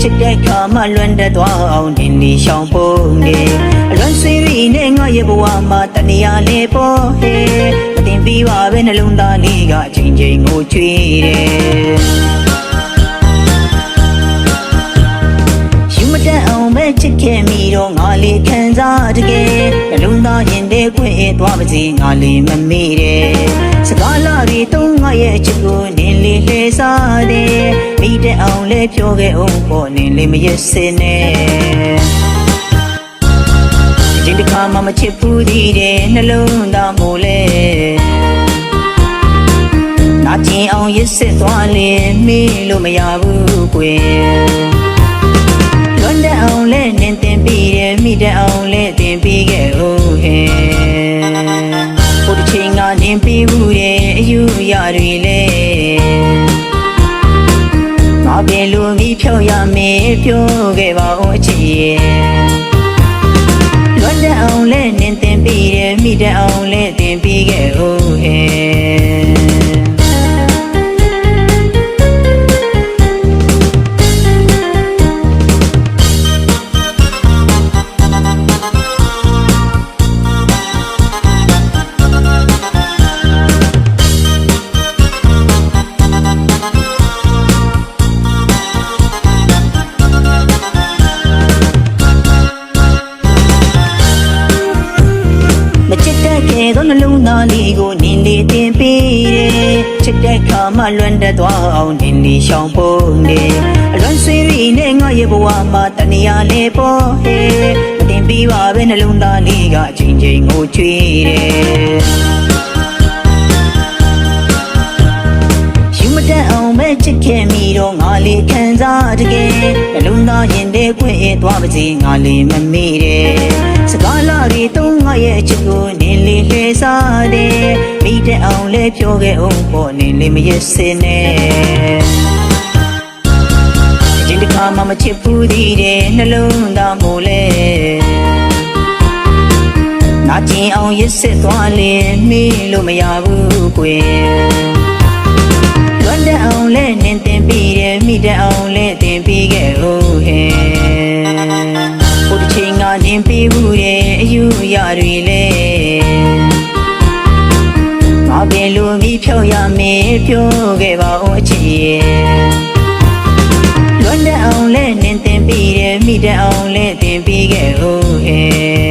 ချစ်တဲ့ခါမှလွန်တတ်သွားအောင်နင်းလီရှောင်ဖို့နေအလွန်ဆွေးရီနဲ့ငါရဲ့ဘဝမှာတဏှာလေးပေါ်ဟဲမတင်ပြီးပါပဲနှလုံးသားလေးကအချိန်ချင်းကိုချွေးတယ်ယူမတတ်အောင်ပဲချစ်ခဲ့မိတော့ငါလေးခံစားတကယ်နှလုံးသားရင်တဲ့ခွင့်သွားပါစေငါလေးမမေ့တယ်စကားလာပြီးတုံးငါရဲ့ချစ်ကိုနင်း လေးလှည့်စားတယ်မိတဲ့အောင်လဲပြောခဲ့အောင်ပေါ့နင်းလေးမရက်စင်းနဲ့ဒီတစ်ခါမှမချစ်ဘူးသေးတယ်နှလုံးသားမို့လဲနာကျင်အောင်ရစ်စစ်သွားလင်မေးလို့မရဘူးကွယ်လွန်တဲ့အောင်လဲနင်းတင်ပြီးတယ်မိတဲ့အောင်လဲတင်ပြီးခဲ့ဦးဟဲ့ဟိုတစ်ချိန်ကနင်းပြီးဘူးရဲ့အယူရတွေ ပဲလူကြီးဖြောက်ရမယ်ပြောခဲ့ပါဦးအချစ်ရဲ့လွတ်တဲ့အောင်လဲနင်းတင်ပြီးတယ်မိတဲ့အောင်လဲ ကေသောနှလုံးသားလေးကိုနင်းလေးတင်ပြီးတယ်ချစ်တဲ့ခါမှလွန်တတ်သွားအောင်နင်းလေးရှောင်ဖို့နေအလွန်ဆွေးရီနဲ့ငါရဲ့ဘဝမှာတဏှာလေးပေါ်ဟဲမတင်ပြီးပါပဲနှလုံးသားလေးကအချိန်ချင်းကိုချွေးတယ်ယူမတတ်အောင်ပဲချစ်ခဲ့မိတော့ငါလေးခံစားတကယ်နှလုံးသားရင်တဲ့ခွင့်သွားပါစေငါလေးမမေ့တယ် စကားလာပြီးတုံးငါရဲ့အချစ်ကိုနင်းလေးလှည့်စားတယ်မိတဲ့အောင်လဲပြောခဲ့အောင်ပေါ့နင်းလေးမရက်စင်းနဲ့အချင်းတစ်ခါမှမချစ်ဘူးသေးတယ်နှလုံးသားမို့လဲနာကျင်အောင်ရစ်စစ်သွားလင်မေးလို့မရဘူးကွယ်လွတ်တဲ့အောင်လဲနင်းတင်ပြီးတယ်မိတဲ့အောင်လဲ ရတွေလဲငါပဲလူကြီးဖြောက်ရမယ်ပြောခဲ့ပါဦးအချစ်ရဲ့လွတ်တဲ့အောင်လဲနင်းတင်ပြီးတယ်မိတဲ့အောင်လဲတင်ပြီးခဲ့ဦး